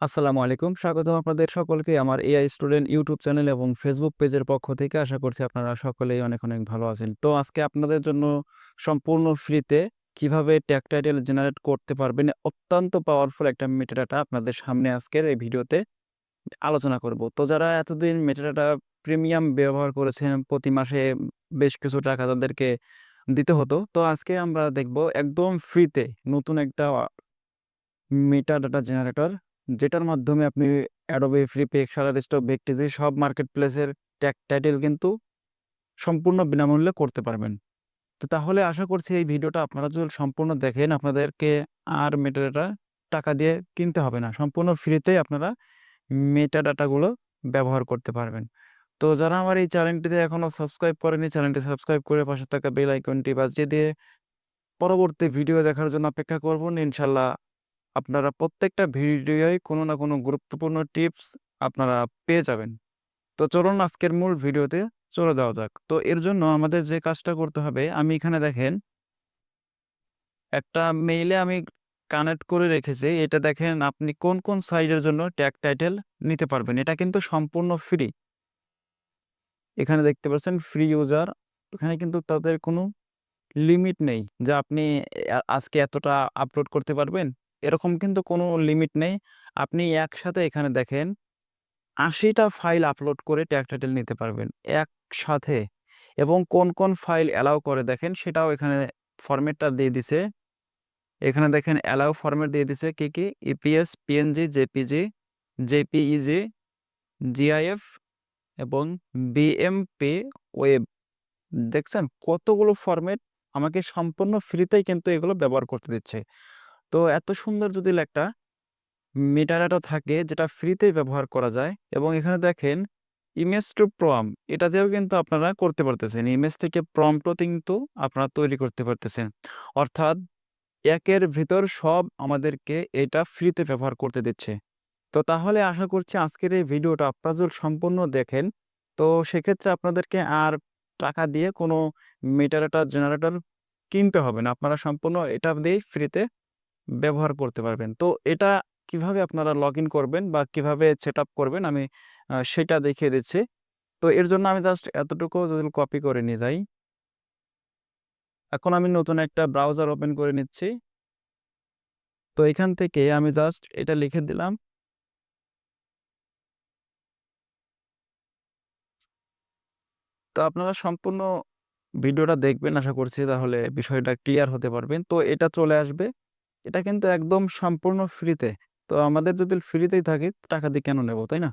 আসসালামু আলাইকুম। স্বাগতম আপনাদের সকলকে আমার এআই স্টুডেন্ট ইউটিউব চ্যানেল এবং ফেসবুক পেজের পক্ষ থেকে। আশা করছি আপনারা সকলেই অনেক, অনেক ভালো আছেন। তো আজকে আপনাদের জন্য সম্পূর্ণ ফ্রিতে কীভাবে ট্যাগ টাইটেল জেনারেট করতে পারবেন অত্যন্ত পাওয়ারফুল একটা মেটাডাটা আপনাদের সামনে আজকের এই ভিডিওতে আলোচনা করব। তো যারা এতদিন মেটাডাটা প্রিমিয়াম ব্যবহার করেছেন, প্রতি মাসে বেশ কিছু টাকা তাদেরকে দিতে হতো। তো আজকে আমরা দেখব একদম ফ্রিতে নতুন একটা মেটাডাটা জেনারেটর যেটার মাধ্যমে আপনি Adobe Free Pix, Shutterstock, Vecteezy সব মার্কেট প্লেসের ট্যাগ টাইটেল কিন্তু সম্পূর্ণ বিনামূল্যে করতে পারবেন। তো তাহলে আশা করছি এই ভিডিওটা আপনারা যদি সম্পূর্ণ দেখেন আপনাদেরকে আর মেটাডাটা টাকা দিয়ে কিনতে হবে না। সম্পূর্ণ ফ্রিতেই আপনারা মেটাডাটাগুলো ব্যবহার করতে পারবেন। তো যারা আমার এই চ্যানেলটিতে এখনও সাবস্ক্রাইব করেনি চ্যানেলটি সাবস্ক্রাইব করে পাশে থাকা বেল আইকনটি বাজিয়ে দিয়ে পরবর্তী ভিডিও দেখার জন্য অপেক্ষা করবেন। ইনশাআল্লাহ আপনারা প্রত্যেকটা ভিডিওয় কোনো না কোনো গুরুত্বপূর্ণ টিপস আপনারা পেয়ে যাবেন। তো চলুন আজকের মূল ভিডিওতে চলে যাওয়া যাক। তো এর জন্য আমাদের যে কাজটা করতে হবে আমি এখানে দেখেন একটা মেইলে আমি কানেক্ট করে রেখেছি। এটা দেখেন আপনি কোন, কোন সাইটের জন্য ট্যাগ টাইটেল নিতে পারবেন। এটা কিন্তু সম্পূর্ণ ফ্রি। এখানে দেখতে পাচ্ছেন ফ্রি ইউজার। এখানে কিন্তু তাদের কোনো লিমিট নেই যে আপনি আজকে এতটা আপলোড করতে পারবেন। এরকম কিন্তু কোনো লিমিট নেই। আপনি একসাথে এখানে দেখেন আশিটা ফাইল আপলোড করে ট্যাগ টাইটেল নিতে পারবেন একসাথে। এবং কোন, কোন ফাইল অ্যালাউ করে দেখেন সেটাও এখানে ফরমেটটা দিয়ে দিছে। এখানে দেখেন অ্যালাউ ফরমেট দিয়ে দিছে কি, কি? EPS, PNG, JPG, JPEG, GIF এবং বিএমপি ওয়েব। দেখছেন কতগুলো ফরমেট আমাকে সম্পূর্ণ ফ্রিতেই কিন্তু এগুলো ব্যবহার করতে দিচ্ছে। তো এত সুন্দর যদি একটা মেটাডাটা থাকে যেটা ফ্রিতেই ব্যবহার করা যায় এবং এখানে দেখেন ইমেজ টু প্রম, এটা দিয়েও কিন্তু আপনারা করতে পারতেছেন। ইমেজ থেকে প্রম্পটও কিন্তু আপনারা তৈরি করতে পারতেছেন। অর্থাৎ একের ভিতর সব আমাদেরকে এটা ফ্রিতে ব্যবহার করতে দিচ্ছে। তো তাহলে আশা করছি আজকের এই ভিডিওটা আপনারা সম্পূর্ণ দেখেন তো সেক্ষেত্রে আপনাদেরকে আর টাকা দিয়ে কোনো মেটাডাটা জেনারেটর কিনতে হবে না। আপনারা সম্পূর্ণ এটা দিয়েই ফ্রিতে ব্যবহার করতে পারবেন। তো এটা কীভাবে আপনারা লগইন করবেন বা কীভাবে সেটআপ করবেন আমি সেটা দেখিয়ে দিচ্ছি। তো এর জন্য আমি জাস্ট এতটুকু যদি কপি করে নিয়ে যাই। এখন আমি নতুন একটা ব্রাউজার ওপেন করে নিচ্ছি। তো এখান থেকে আমি জাস্ট এটা লিখে দিলাম। তো আপনারা সম্পূর্ণ ভিডিওটা দেখবেন, আশা করছি তাহলে বিষয়টা ক্লিয়ার হতে পারবেন। তো এটা চলে আসবে। এটা কিন্তু একদম সম্পূর্ণ ফ্রিতে। তো আমাদের যদি ফ্রিতেই থাকে টাকা দিয়ে কেন নেব, তাই না?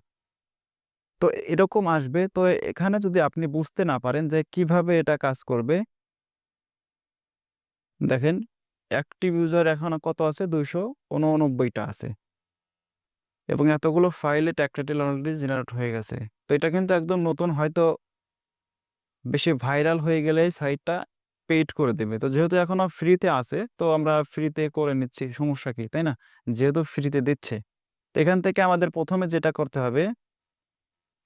তো এরকম আসবে। তো এখানে যদি আপনি বুঝতে না পারেন যে কীভাবে এটা কাজ করবে দেখেন অ্যাক্টিভ ইউজার এখন কত আছে? ২৮৯ টা আছে। এবং এতগুলো ফাইলে ট্যাগ টাইটেল অলরেডি জেনারেট হয়ে গেছে। তো এটা কিন্তু একদম নতুন হয়তো বেশি ভাইরাল হয়ে গেলেই সাইটটা পেইড করে দেবে। তো যেহেতু এখনও ফ্রিতে আছে তো আমরা ফ্রিতে করে নিচ্ছি। সমস্যা কি, তাই না? যেহেতু ফ্রিতে দিচ্ছে। তো এখান থেকে আমাদের প্রথমে যেটা করতে হবে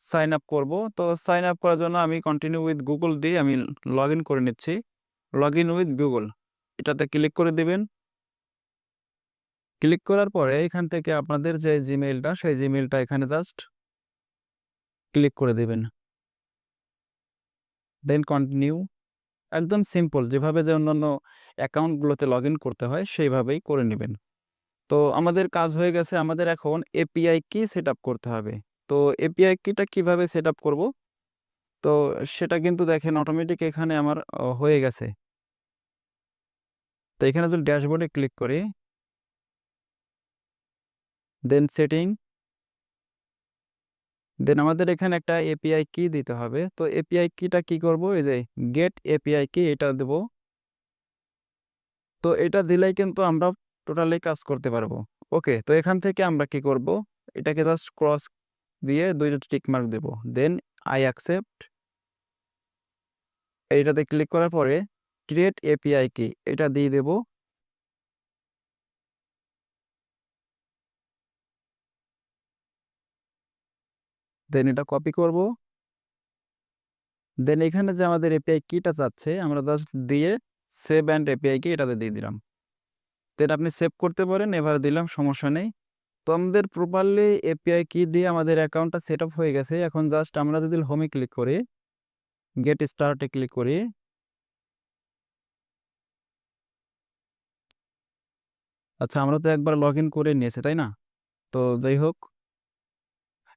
সাইন আপ করব। তো সাইন আপ করার জন্য আমি কন্টিনিউ উইথ গুগল দিয়ে আমি লগইন করে নিচ্ছি। লগইন উইথ গুগল এটাতে ক্লিক করে দিবেন। ক্লিক করার পরে এখান থেকে আপনাদের যে জিমেইলটা সেই জিমেইলটা এখানে জাস্ট ক্লিক করে দেবেন দেন কন্টিনিউ একদম সিম্পল যেভাবে যে অন্যান্য অ্যাকাউন্টগুলোতে লগ ইন করতে হয় সেইভাবেই করে নেবেন তো আমাদের কাজ হয়ে গেছে আমাদের এখন এপিআই কি সেটআপ করতে হবে। তো এপিআই কিটা কীভাবে সেটআপ করব তো সেটা কিন্তু দেখেন অটোমেটিক এখানে আমার হয়ে গেছে। তো এখানে যদি ড্যাশবোর্ডে ক্লিক করি দেন সেটিং দেন আমাদের এখানে একটা এপিআই কি দিতে হবে। তো এপিআই কিটা কি করব? এই যে গেট এপিআই কি এটা দেব। তো এটা দিলেই কিন্তু আমরা টোটালি কাজ করতে পারব। ওকে তো এখান থেকে আমরা কি করব? এটাকে জাস্ট ক্রস দিয়ে ২ টা টিক মার্ক দেব। দেন আই অ্যাকসেপ্ট এইটাতে ক্লিক করার পরে ক্রিয়েট এপিআই কি এটা দিয়ে দেব। দেন এটা কপি করব। দেন এখানে যে আমাদের এপিআই কিটা চাচ্ছে আমরা জাস্ট দিয়ে সেভ অ্যান্ড এপিআই কি এটাতে দিয়ে দিলাম। দেন আপনি সেভ করতে পারেন, এবার দিলাম, সমস্যা নেই। তো আমাদের প্রপারলি এপিআই কি দিয়ে আমাদের অ্যাকাউন্টটা সেট আপ হয়ে গেছে এখন জাস্ট আমরা যদি হোমে ক্লিক করি গেট স্টার্টে ক্লিক করি আচ্ছা আমরা তো একবার লগ ইন করে নিয়েছি, তাই না তো যাই হোক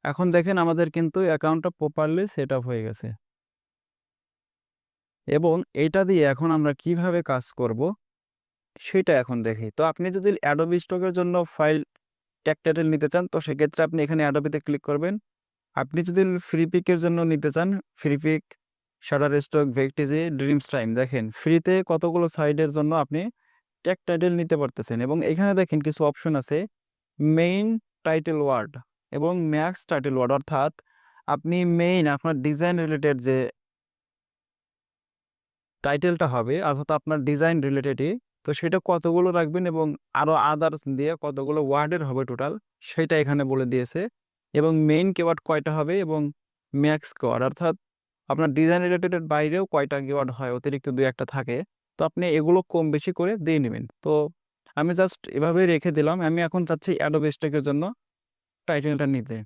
এখন দেখেন আমাদের কিন্তু অ্যাকাউন্টটা প্রপারলি সেট আপ হয়ে গেছে। এবং এটা দিয়ে এখন আমরা কীভাবে কাজ করব, সেটা এখন দেখি। তো আপনি যদি অ্যাডোবি স্টকের জন্য ফাইল ট্যাগ টাইটেল নিতে চান, তো সেক্ষেত্রে আপনি এখানে অ্যাডোবিতে ক্লিক করবেন। আপনি যদি ফ্রি পিকের জন্য নিতে চান Freepik Shutterstock Vecteezy Dreamstime দেখেন ফ্রিতে কতগুলো সাইডের জন্য আপনি ট্যাগ টাইটেল নিতে পারতেছেন। এবং এখানে দেখেন কিছু অপশন আছে মেইন টাইটেল ওয়ার্ড এবং ম্যাক্স টাইটেল ওয়ার্ড অর্থাৎ আপনি মেইন আপনার ডিজাইন রিলেটেড যে টাইটেলটা হবে, অর্থাৎ আপনার ডিজাইন রিলেটেডই তো সেটা কতগুলো রাখবেন এবং আরও আদার্স দিয়ে কতগুলো ওয়ার্ডের হবে টোটাল সেটা এখানে বলে দিয়েছে। এবং মেইন কেওয়ার্ড কয়টা হবে এবং ম্যাক্স কেওয়ার্ড অর্থাৎ আপনার ডিজাইন রিলেটেডের বাইরেও কয়টা কেওয়ার্ড হয়, অতিরিক্ত দুই একটা থাকে, তো আপনি এগুলো কম বেশি করে দিয়ে নেবেন। তো আমি জাস্ট এভাবে রেখে দিলাম, আমি এখন চাচ্ছি অ্যাডোব স্টকের জন্য। টাইটেলটা নিতে।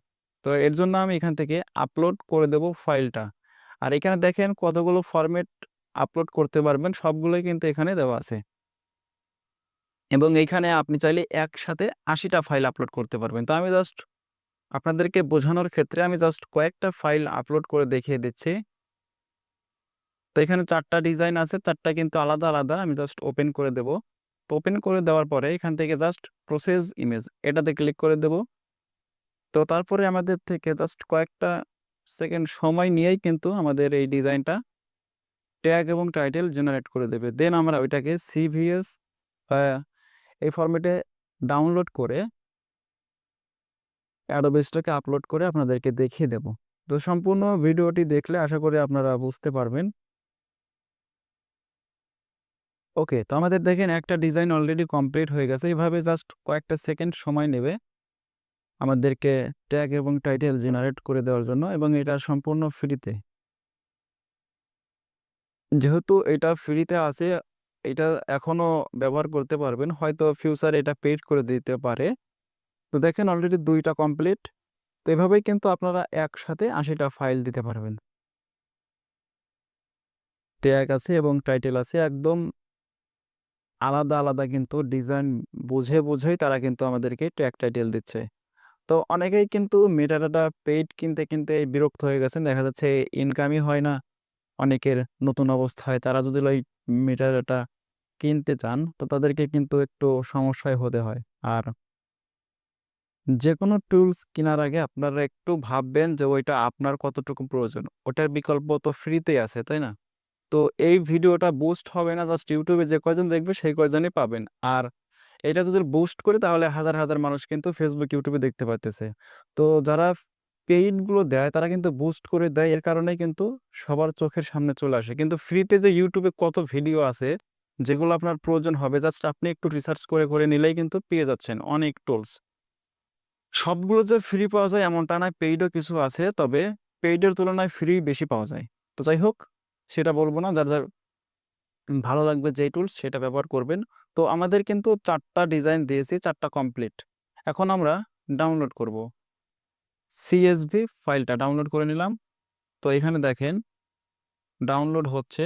তো এর জন্য আমি এখান থেকে আপলোড করে দেব ফাইলটা আর এখানে দেখেন কতগুলো ফরম্যাট আপলোড করতে পারবেন, সবগুলোই কিন্তু এখানে দেওয়া আছে। এবং এইখানে আপনি চাইলে একসাথে আশিটা ফাইল আপলোড করতে পারবেন। তো আমি জাস্ট আপনাদেরকে বোঝানোর ক্ষেত্রে আমি জাস্ট কয়েকটা ফাইল আপলোড করে দেখিয়ে দিচ্ছি। তো এখানে চারটা ডিজাইন আছে, চারটা কিন্তু আলাদা আলাদা, আমি জাস্ট ওপেন করে দেব। তো ওপেন করে দেওয়ার পরে এখান থেকে জাস্ট প্রসেস ইমেজ এটাতে ক্লিক করে দেব। তো তারপরে আমাদের থেকে জাস্ট কয়েকটা সেকেন্ড সময় নিয়েই কিন্তু আমাদের এই ডিজাইনটা ট্যাগ এবং টাইটেল জেনারেট করে দেবে। দেন আমরা ওইটাকে সিভিএস এই ফরম্যাটে ডাউনলোড করে অ্যাডোবেসটাকে আপলোড করে আপনাদেরকে দেখিয়ে দেব। তো সম্পূর্ণ ভিডিওটি দেখলে আশা করি আপনারা বুঝতে পারবেন। ওকে তো আমাদের দেখেন একটা ডিজাইন অলরেডি কমপ্লিট হয়ে গেছে। এইভাবে জাস্ট কয়েকটা সেকেন্ড সময় নেবে। আমাদেরকে ট্যাগ এবং টাইটেল জেনারেট করে দেওয়ার জন্য এবং এটা সম্পূর্ণ ফ্রিতে যেহেতু এটা ফ্রিতে আছে, এটা এখনও ব্যবহার করতে পারবেন, হয়তো ফিউচার এটা পেড করে দিতে পারে। তো দেখেন অলরেডি দুইটা কমপ্লিট তো এভাবেই কিন্তু আপনারা একসাথে আশিটা ফাইল দিতে পারবেন। ট্যাগ আছে এবং টাইটেল আছে, একদম আলাদা আলাদা কিন্তু ডিজাইন বুঝে বুঝেই তারা কিন্তু আমাদেরকে ট্যাগ টাইটেল দিচ্ছে। তো অনেকেই কিন্তু মেটাডাটা পেইড কিনতে কিনতে বিরক্ত হয়ে গেছেন। দেখা যাচ্ছে ইনকামই হয় না, অনেকের নতুন অবস্থায় তারা যদি ওই মেটাডাটা কিনতে চান, তো তাদেরকে কিন্তু একটু সমস্যায় হতে হয়। আর যে কোনো টুলস কেনার আগে আপনারা একটু ভাববেন যে ওইটা আপনার কতটুকু প্রয়োজন। ওটার বিকল্প তো ফ্রিতেই আছে, তাই না? তো এই ভিডিওটা বুস্ট হবে না জাস্ট ইউটিউবে যে কয়জন দেখবে, সেই কয়জনই পাবেন। আর এটা যদি বুস্ট করি তাহলে হাজার হাজার মানুষ কিন্তু ফেসবুক ইউটিউবে দেখতে পারতেছে। তো যারা পেইডগুলো দেয়, তারা কিন্তু বুস্ট করে দেয়। এর কারণে কিন্তু সবার চোখের সামনে চলে আসে। কিন্তু ফ্রিতে যে ইউটিউবে কত ভিডিও আছে, যেগুলো আপনার প্রয়োজন হবে জাস্ট আপনি একটু রিসার্চ করে করে নিলেই কিন্তু পেয়ে যাচ্ছেন অনেক টুলস সবগুলো যে ফ্রি পাওয়া যায় এমনটা নয় পেইডও কিছু আছে, তবে পেইডের তুলনায় ফ্রি বেশি পাওয়া যায়। তো যাই হোক, সেটা বলব না। যার যার ভালো লাগবে যেই টুলস সেটা ব্যবহার করবেন। তো আমাদের কিন্তু চারটা ডিজাইন দিয়েছি, চারটা কমপ্লিট এখন আমরা ডাউনলোড করব। সিএসভি ফাইলটা ডাউনলোড করে নিলাম। তো এখানে দেখেন ডাউনলোড হচ্ছে।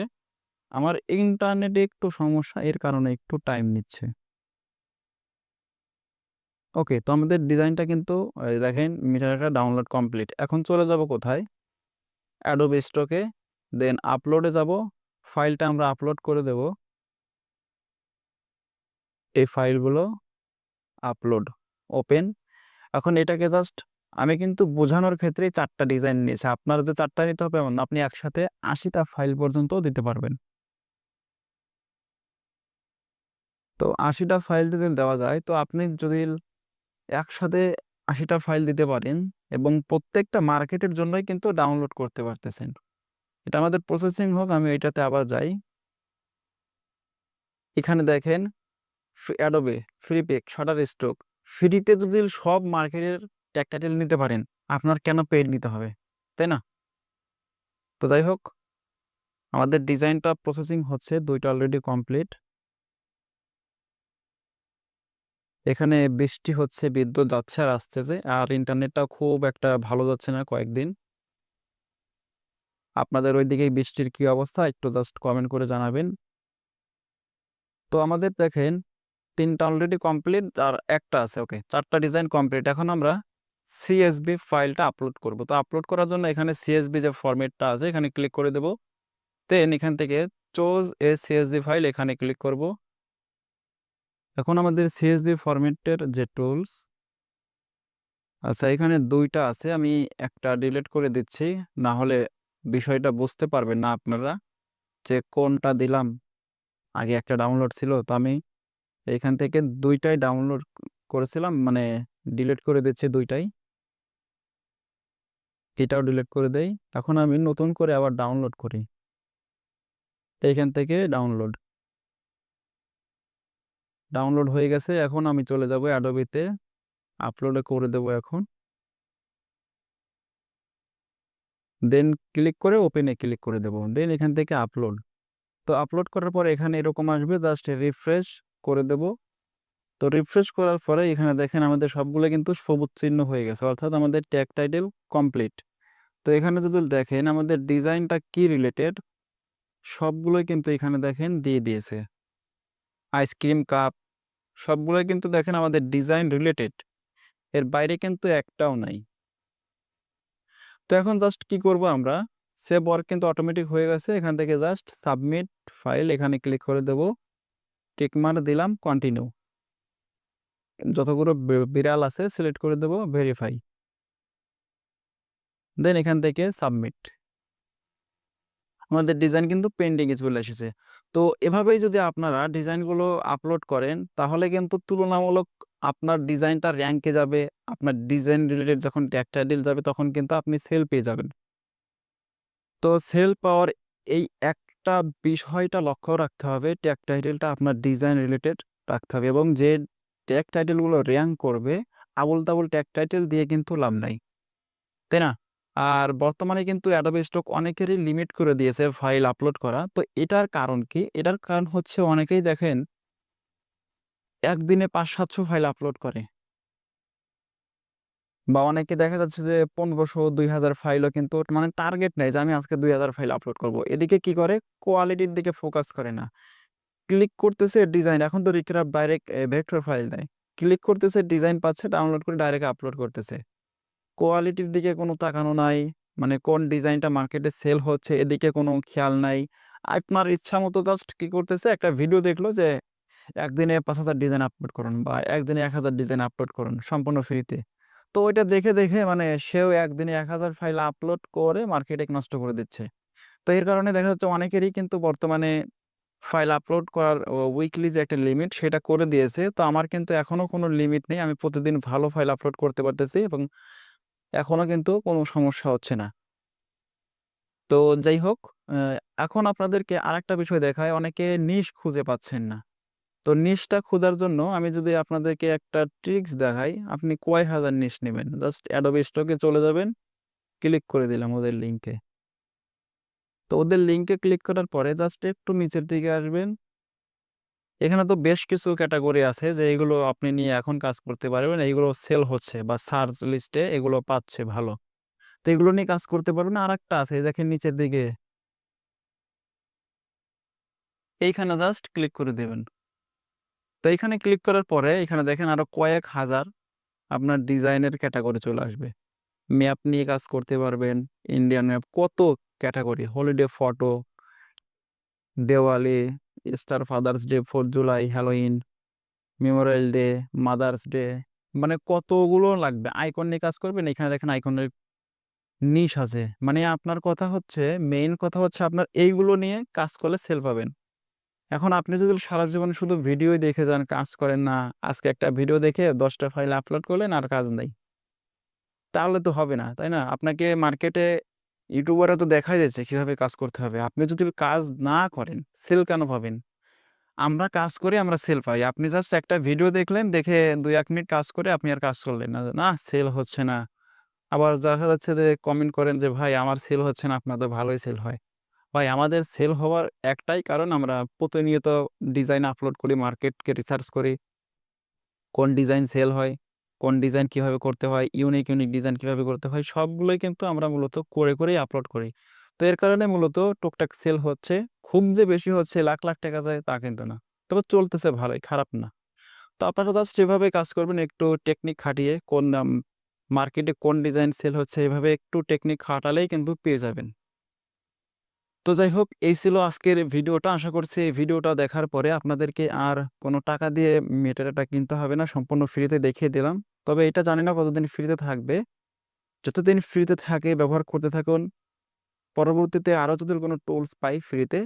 আমার ইন্টারনেটে একটু সমস্যা, এর কারণে একটু টাইম নিচ্ছে। ওকে তো আমাদের ডিজাইনটা কিন্তু দেখেন মিটারটা ডাউনলোড কমপ্লিট এখন চলে যাব কোথায়? অ্যাডোব স্টকে দেন আপলোডে যাব। ফাইলটা আমরা আপলোড করে দেব। এই ফাইলগুলো আপলোড ওপেন এখন এটাকে জাস্ট আমি কিন্তু বোঝানোর ক্ষেত্রে চারটা ডিজাইন নিয়েছি। আপনার যে চারটা নিতে হবে এমন আপনি একসাথে আশিটা ফাইল পর্যন্ত দিতে পারবেন। তো আশিটা ফাইল যদি দেওয়া যায়, তো আপনি যদি একসাথে আশিটা ফাইল দিতে পারেন এবং প্রত্যেকটা মার্কেটের জন্যই কিন্তু ডাউনলোড করতে পারতেছেন। এটা আমাদের প্রসেসিং হোক, আমি এটাতে আবার যাই। এখানে দেখেন Adobe Freepik Shutterstock ফ্রিতে যদি সব মার্কেটের ট্যাগ টাইটেল নিতে পারেন আপনার কেন পেড নিতে হবে তাই না তো যাই হোক আমাদের ডিজাইনটা প্রসেসিং হচ্ছে দুইটা অলরেডি কমপ্লিট এখানে বৃষ্টি হচ্ছে, বিদ্যুৎ যাচ্ছে আর আসতেছে। আর ইন্টারনেটটাও খুব একটা ভালো যাচ্ছে না কয়েকদিন। আপনাদের ঐদিকে বৃষ্টির কি অবস্থা একটু জাস্ট কমেন্ট করে জানাবেন। তো আমাদের দেখেন ৩ টা অলরেডি কমপ্লিট আর একটা আছে ওকে ৪ টা ডিজাইন কমপ্লিট। এখন আমরা CSV ফাইলটা আপলোড করব। তো আপলোড করার জন্য এখানে CSV যে ফরম্যাটটা আছে, এখানে ক্লিক করে দেব। দেন এখান থেকে চুজ এ CSV ফাইল এখানে ক্লিক করব। এখন আমাদের CSV ফরম্যাটের যে টুলস আচ্ছা এখানে দুইটা আছে। আমি একটা ডিলিট করে দিচ্ছি। না হলে বিষয়টা বুঝতে পারবেন না আপনারা যে কোনটা দিলাম। আগে একটা ডাউনলোড ছিল। তো আমি এখান থেকে দুইটাই ডাউনলোড করেছিলাম মানে ডিলিট করে দিচ্ছি দুইটাই এটাও ডিলিট করে দেই। এখন আমি নতুন করে আবার ডাউনলোড করি। এখান থেকে ডাউনলোড। ডাউনলোড হয়ে গেছে। এখন আমি চলে যাব Adobe তে। আপলোডে করে দেব এখন। দেন ক্লিক করে ওপেনে ক্লিক করে দেব। দেন এখান থেকে আপলোড। তো আপলোড করার পর এখানে এরকম আসবে জাস্ট রিফ্রেশ করে দেব। তো রিফ্রেশ করার পরে এখানে দেখেন আমাদের সবগুলো কিন্তু সবুজ চিহ্ন হয়ে গেছে। অর্থাৎ আমাদের ট্যাগ টাইটেল কমপ্লিট। তো এখানে যদি দেখেন আমাদের ডিজাইনটা কি রিলেটেড সবগুলোই কিন্তু এখানে দেখেন দিয়ে দিয়েছে। আইসক্রিম কাপ সবগুলোই কিন্তু দেখেন আমাদের ডিজাইন রিলেটেড। এর বাইরে কিন্তু একটাও নাই। তো এখন জাস্ট কি করব আমরা সেভ ওয়ার্ক কিন্তু অটোমেটিক হয়ে গেছে। এখান থেকে জাস্ট সাবমিট ফাইল এখানে ক্লিক করে দেব। টিক মার্ক দিলাম কন্টিনিউ। যতগুলো বিড়াল আছে সিলেক্ট করে দেব ভেরিফাই। দেন এখান থেকে সাবমিট। আমাদের ডিজাইন কিন্তু পেন্ডিং এ চলে এসেছে। তো এভাবেই যদি আপনারা ডিজাইনগুলো আপলোড করেন, তাহলে কিন্তু তুলনামূলক আপনার ডিজাইনটা র্যাঙ্কে যাবে। আপনার ডিজাইন রিলেটেড যখন ট্যাগ টাইটেল যাবে, তখন কিন্তু আপনি সেল পেয়ে যাবেন। তো সেল পাওয়ার এই একটা বিষয়টা লক্ষ্য রাখতে হবে ট্যাগ টাইটেলটা আপনার ডিজাইন রিলেটেড রাখতে হবে এবং যে ট্যাগ টাইটেলগুলো র‍্যাংক করবে, আবোল-তাবোল ট্যাগ টাইটেল দিয়ে কিন্তু লাভ নাই। তাই না? আর বর্তমানে কিন্তু Adobe Stock অনেকেরই লিমিট করে দিয়েছে ফাইল আপলোড করা। তো এটার কারণ কি? এটার কারণ হচ্ছে অনেকেই দেখেন, একদিনে ৫-৭০০ ফাইল আপলোড করে। বা অনেকে দেখা যাচ্ছে যে ১৫০০-২০০০ ফাইলও কিন্তু মানে টার্গেট নেয় যে আমি আজকে ২০০০ ফাইল আপলোড করব। এদিকে কি করে? কোয়ালিটির দিকে ফোকাস করে না। ক্লিক করতেছে ডিজাইন এখন তো রিক্রাফট ডাইরেক্ট ভেক্টর ফাইল দেয়। ক্লিক করতেছে ডিজাইন পাচ্ছে ডাউনলোড করে ডাইরেক্ট আপলোড করতেছে। কোয়ালিটির দিকে কোনো তাকানো নাই। মানে কোন ডিজাইনটা মার্কেটে সেল হচ্ছে, এদিকে কোনো খেয়াল নাই। আপনার ইচ্ছা মতো জাস্ট কি করতেছে একটা ভিডিও দেখল যে, একদিনে ৫০০০ ডিজাইন আপলোড করুন বা একদিনে ১০০০ ডিজাইন আপলোড করুন সম্পূর্ণ ফ্রিতে। তো ওইটা দেখে, দেখে মানে সেও একদিনে ১০০০ ফাইল আপলোড করে মার্কেটে নষ্ট করে দিচ্ছে। তো এর কারণে দেখা যাচ্ছে অনেকেরই কিন্তু বর্তমানে ফাইল আপলোড করার উইকলি যে একটা লিমিট সেটা করে দিয়েছে। তো আমার কিন্তু এখনও কোনো লিমিট নেই। আমি প্রতিদিন ভালো ফাইল আপলোড করতে পারতেছি এবং এখনও কিন্তু কোনো সমস্যা হচ্ছে না। তো যাই হোক এখন আপনাদেরকে আরেকটা বিষয় দেখায় অনেকে নিশ খুঁজে পাচ্ছেন না। তো নিশটা খোঁজার জন্য আমি যদি আপনাদেরকে একটা ট্রিক্স দেখাই, আপনি কয় হাজার নিশ নেবেন জাস্ট Stock এ চলে যাবেন। ক্লিক করে দিলাম ওদের লিঙ্কে তো ওদের লিঙ্কে ক্লিক করার পরে জাস্ট একটু নিচের দিকে আসবেন। এখানে তো বেশ কিছু ক্যাটাগরি আছে যে এগুলো আপনি নিয়ে এখন কাজ করতে পারবেন। এইগুলো সেল হচ্ছে বা সার্চ লিস্টে এগুলো পাচ্ছে ভালো। তো এগুলো নিয়ে কাজ করতে পারবেন। আর একটা আছে দেখেন নিচের দিকে। এইখানে জাস্ট ক্লিক করে দিবেন। তো এখানে ক্লিক করার পরে এখানে দেখেন আরও কয়েক হাজার আপনার ডিজাইনের ক্যাটাগরি চলে আসবে। ম্যাপ নিয়ে কাজ করতে পারবেন। ইন্ডিয়ান ম্যাপ কত category holiday photo Diwali, star father's day, 4th July, Halloween, memorial day, mother's day মানে কতগুলো লাগবে। আইকন নিয়ে কাজ করবেন। এখানে দেখেন আইকনের নিশ আছে। মানে আপনার কথা হচ্ছে মেইন কথা হচ্ছে আপনার এইগুলো নিয়ে কাজ করলে সেল পাবেন। এখন আপনি যদি সারা জীবন শুধু ভিডিওই দেখে যান, কাজ করেন না, আজকে একটা ভিডিও দেখে ১০ টা ফাইল আপলোড করলেন আর কাজ নেই তাহলে তো হবে না, তাই না? আপনাকে মার্কেটে ইউটিউবাররা তো দেখাই দিয়েছে কীভাবে কাজ করতে হবে। আপনি যদি কাজ না করেন, সেল কেন পাবেন? আমরা কাজ করি, আমরা সেল পাই। আপনি জাস্ট একটা ভিডিও দেখলেন, দেখে ২-১ মিনিট কাজ করে আপনি আর কাজ করলেন না। না সেল হচ্ছে না। আবার দেখা যাচ্ছে যে কমেন্ট করেন যে, "ভাই আমার সেল হচ্ছে না, আপনাদের ভালোই সেল হয়।" ভাই আমাদের সেল হওয়ার একটাই কারণ আমরা প্রতিনিয়ত ডিজাইন আপলোড করি, মার্কেটকে রিসার্চ করি। কোন ডিজাইন সেল হয়, কোন ডিজাইন কীভাবে করতে হয়, ইউনিক, ইউনিক ডিজাইন কীভাবে করতে হয় সবগুলোই কিন্তু আমরা মূলত করে, করেই আপলোড করি। তো এর কারণে মূলত টুকটাক সেল হচ্ছে। খুব যে বেশি হচ্ছে লাখ, লাখ টাকা যায় তা কিন্তু না। তবে চলতেছে ভালোই, খারাপ না। তো আপনারা জাস্ট এভাবে কাজ করবেন একটু টেকনিক খাটিয়ে কোন মার্কেটে কোন ডিজাইন সেল হচ্ছে এভাবে একটু টেকনিক খাটালেই কিন্তু পেয়ে যাবেন। তো যাই হোক এই ছিল আজকের ভিডিওটা। আশা করছি এই ভিডিওটা দেখার পরে আপনাদেরকে আর কোনো টাকা দিয়ে মেটেরিয়ালটা কিনতে হবে না। সম্পূর্ণ ফ্রিতে দেখিয়ে দিলাম। তবে এটা জানি না কতদিন ফ্রিতে থাকবে। যতদিন ফ্রিতে থাকে, ব্যবহার করতে থাকুন। পরবর্তীতে আরও যদি কোনো টুলস পাই ফ্রিতে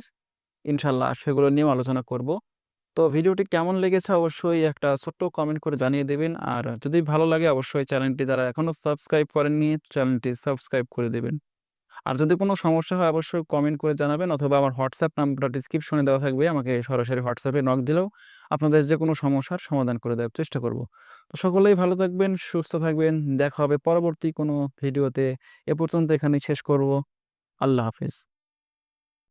ইনশাল্লাহ সেগুলো নিয়েও আলোচনা করব। তো ভিডিওটি কেমন লেগেছে অবশ্যই একটা ছোট্ট কমেন্ট করে জানিয়ে দেবেন। আর যদি ভালো লাগে, অবশ্যই চ্যানেলটি যারা এখনও সাবস্ক্রাইব করেননি, চ্যানেলটি সাবস্ক্রাইব করে দেবেন। আর যদি কোনো সমস্যা হয় অবশ্যই কমেন্ট করে জানাবেন অথবা আমার হোয়াটসঅ্যাপ নাম্বারটা ডিসক্রিপশনে দেওয়া থাকবে। আমাকে সরাসরি হোয়াটসঅ্যাপে নক দিলেও আপনাদের যে কোনো সমস্যার সমাধান করে দেওয়ার চেষ্টা করব। তো সকলেই ভালো থাকবেন, সুস্থ থাকবেন। দেখা হবে পরবর্তী কোনো ভিডিওতে। এ পর্যন্ত এখানেই শেষ করব। আল্লাহ হাফেজ।